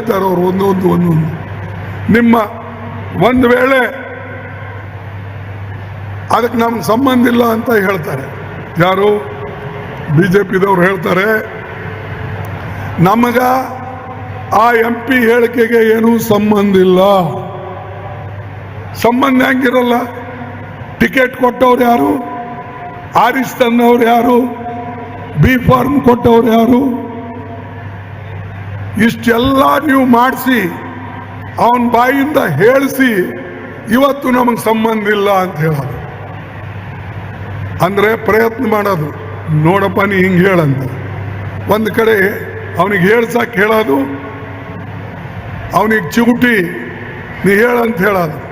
ಇದ್ದಾರೆ ಅವರು ಒಂದೊಂದು ಒಂದೊಂದು. ನಿಮ್ಮ ಒಂದು ವೇಳೆ ಅದಕ್ಕೆ ನಮ್ಗೆ ಸಂಬಂಧ ಇಲ್ಲ ಅಂತ ಹೇಳ್ತಾರೆ. ಯಾರು? ಬಿ ಜೆ ಪಿದವ್ರು ಹೇಳ್ತಾರೆ, ನಮಗ ಆ ಎಂ ಪಿ ಹೇಳಿಕೆಗೆ ಏನೂ ಸಂಬಂಧ ಇಲ್ಲ. ಸಂಬಂಧ ಹೆಂಗಿರಲ್ಲ? ಟಿಕೆಟ್ ಕೊಟ್ಟವ್ರು ಯಾರು? ಆರಿಸ್ ತನ್ನವ್ರು ಯಾರು? ಬಿ ಫಾರ್ಮ್ ಕೊಟ್ಟವ್ರು ಯಾರು? ಇಷ್ಟೆಲ್ಲ ನೀವು ಮಾಡಿಸಿ, ಅವನ ಬಾಯಿಂದ ಹೇಳಿಸಿ, ಇವತ್ತು ನಮಗೆ ಸಂಬಂಧ ಇಲ್ಲ ಅಂತ ಹೇಳೋದು. ಅಂದ್ರೆ ಪ್ರಯತ್ನ ಮಾಡೋದು. ನೋಡಪ್ಪ, ನೀ ಹಿಂಗೆ ಹೇಳಂತ. ಒಂದು ಕಡೆ ಅವನಿಗೆ ಹೇಳ್ಸಕ್ಕೆ ಹೇಳೋದು, ಅವನಿಗೆ ಚಿಗುಟಿ, ನೀ ಹೇಳಂತ ಹೇಳೋದು.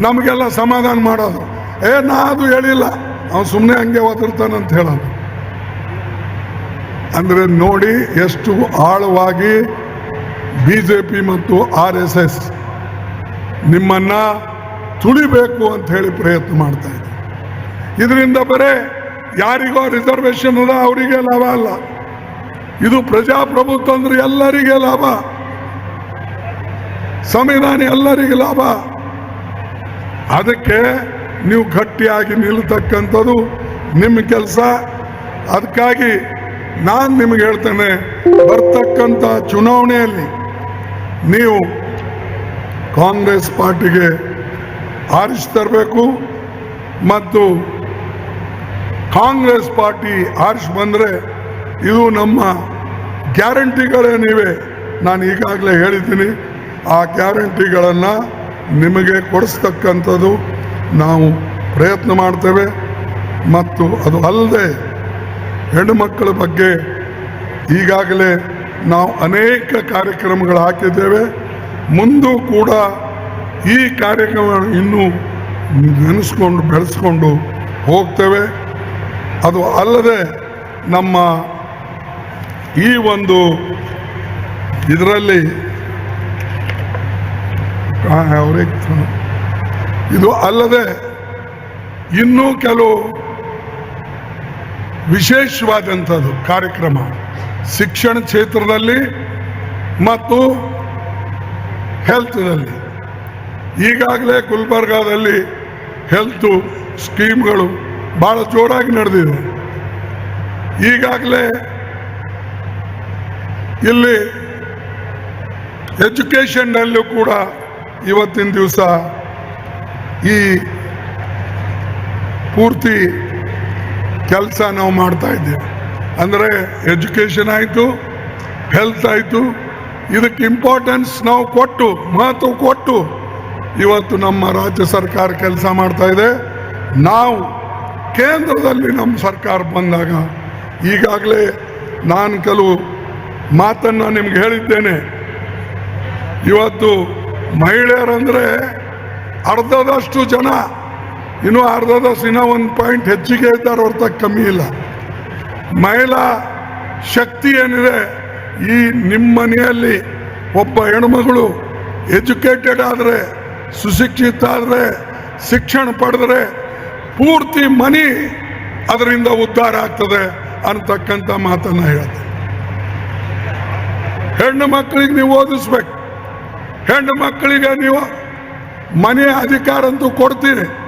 ನಮಗೆಲ್ಲ ಸಮಾಧಾನ ಮಾಡೋದು. ಏ, ನಾ ಅದು ಹೇಳಿಲ್ಲ. ಅವನು ಸುಮ್ಮನೆ ಹಂಗೆ ಒದರ್ತಾನಂತ ಹೇಳೋದು. ಅಂದರೆ ನೋಡಿ ಎಷ್ಟು ಆಳವಾಗಿ ಬಿ ಜೆ ಪಿ ಮತ್ತು ಆರ್ ಎಸ್ ಎಸ್ ನಿಮ್ಮನ್ನು ತುಳಿಬೇಕು ಅಂತ ಹೇಳಿ ಪ್ರಯತ್ನ ಮಾಡ್ತಾ ಇದೆ. ಇದರಿಂದ ಬರೇ ಯಾರಿಗೋ ರಿಸರ್ವೇಶನ್ ಅದ ಅವರಿಗೆ ಲಾಭ ಅಲ್ಲ. ಇದು ಪ್ರಜಾಪ್ರಭುತ್ವ ಅಂದ್ರೆ ಎಲ್ಲರಿಗೆ ಲಾಭ. ಸಂವಿಧಾನ ಎಲ್ಲರಿಗೆ ಲಾಭ. ಅದಕ್ಕೆ ನೀವು ಗಟ್ಟಿಯಾಗಿ ನಿಲ್ತಕ್ಕಂಥದ್ದು ನಿಮ್ಮ ಕೆಲಸ. ಅದಕ್ಕಾಗಿ ನಾನು ನಿಮಗೆ ಹೇಳ್ತೇನೆ, ಬರ್ತಕ್ಕಂಥ ಚುನಾವಣೆಯಲ್ಲಿ ನೀವು ಕಾಂಗ್ರೆಸ್ ಪಾರ್ಟಿಗೆ ಆರಿಸಿ ತರಬೇಕು ಮತ್ತು ಕಾಂಗ್ರೆಸ್ ಪಾರ್ಟಿ ಆರಿಸಿ ಬಂದರೆ ಇದು ನಮ್ಮ ಗ್ಯಾರಂಟಿಗಳೇನಿವೆ ನಾನು ಈಗಾಗಲೇ ಹೇಳಿದ್ದೀನಿ, ಆ ಗ್ಯಾರಂಟಿಗಳನ್ನು ನಿಮಗೆ ಕೊಡಿಸ್ತಕ್ಕಂಥದ್ದು ನಾವು ಪ್ರಯತ್ನ ಮಾಡ್ತೇವೆ. ಮತ್ತು ಅದು ಅಲ್ಲದೆ ಹೆಣ್ಣುಮಕ್ಕಳ ಬಗ್ಗೆ ಈಗಾಗಲೇ ನಾವು ಅನೇಕ ಕಾರ್ಯಕ್ರಮಗಳು ಹಾಕಿದ್ದೇವೆ. ಮುಂದೂ ಕೂಡ ಈ ಕಾರ್ಯಕ್ರಮ ಇನ್ನೂ ನೆನೆಸ್ಕೊಂಡು ಬೆಳೆಸ್ಕೊಂಡು ಹೋಗ್ತೇವೆ. ಅದು ಅಲ್ಲದೆ ನಮ್ಮ ಈ ಒಂದು ಇದರಲ್ಲಿ ಇದು ಅಲ್ಲದೆ ಇನ್ನೂ ಕೆಲವು ವಿಶೇಷವಾದಂಥದ್ದು ಕಾರ್ಯಕ್ರಮ. ಶಿಕ್ಷಣ ಕ್ಷೇತ್ರದಲ್ಲಿ ಮತ್ತು ಹೆಲ್ತ್ನಲ್ಲಿ. ಈಗಾಗಲೇ ಗುಲ್ಬರ್ಗಾದಲ್ಲಿ ಹೆಲ್ತು ಸ್ಕೀಮ್ಗಳು ಭಾಳ ಜೋರಾಗಿ ನಡೆದಿದೆ. ಈಗಾಗಲೇ ಇಲ್ಲಿ ಎಜುಕೇಷನ್ನಲ್ಲೂ ಕೂಡ ಇವತ್ತಿನ ದಿವಸ ಈ ಪೂರ್ತಿ ಕೆಲಸ ನಾವು ಮಾಡ್ತಾ ಇದ್ದೇವೆ. ಅಂದರೆ ಎಜುಕೇಷನ್ ಆಯಿತು ಹೆಲ್ತ್ ಆಯಿತು, ಇದಕ್ಕೆ ಇಂಪಾರ್ಟೆನ್ಸ್ ನಾವು ಕೊಟ್ಟು, ಮಹತ್ವ ಕೊಟ್ಟು ಇವತ್ತು ನಮ್ಮ ರಾಜ್ಯ ಸರ್ಕಾರ ಕೆಲಸ ಮಾಡ್ತಾ ಇದೆ. ನಾವು ಕೇಂದ್ರದಲ್ಲಿ ನಮ್ಮ ಸರ್ಕಾರ ಬಂದಾಗ ಈಗಾಗಲೇ ನಾನು ಕೆಲವು ಮಾತನ್ನು ನಿಮ್ಗೆ ಹೇಳಿದ್ದೇನೆ. ಇವತ್ತು ಮಹಿಳೆಯರಂದರೆ ಅರ್ಧದಷ್ಟು ಜನ ಇನ್ನೂ ಅರ್ಧದಷ್ಟು ಇನ್ನೂ ಒಂದು ಪಾಯಿಂಟ್ ಹೆಚ್ಚಿಗೆ ಇದ್ದಾರೆ ಹೊರತ ಕಮ್ಮಿ ಇಲ್ಲ. ಮಹಿಳಾ ಶಕ್ತಿ ಏನಿದೆ, ಈ ನಿಮ್ಮ ಮನೆಯಲ್ಲಿ ಒಬ್ಬ ಹೆಣ್ಮಗಳು ಎಜುಕೇಟೆಡ್ ಆದರೆ, ಸುಶಿಕ್ಷಿತ ಆದರೆ, ಶಿಕ್ಷಣ ಪಡೆದ್ರೆ ಪೂರ್ತಿ ಮನಿ ಅದರಿಂದ ಉದ್ಧಾರ ಆಗ್ತದೆ ಅಂತಕ್ಕಂಥ ಮಾತನ್ನು ಹೇಳ್ತೇನೆ. ಹೆಣ್ಣು ಮಕ್ಕಳಿಗೆ ನೀವು ಓದಿಸ್ಬೇಕು. ಹೆಣ್ಣು ಮಕ್ಕಳಿಗೆ ನೀವು ಮನೆಯ ಅಧಿಕಾರ ಅಂತೂ ಕೊಡ್ತೀರಿ.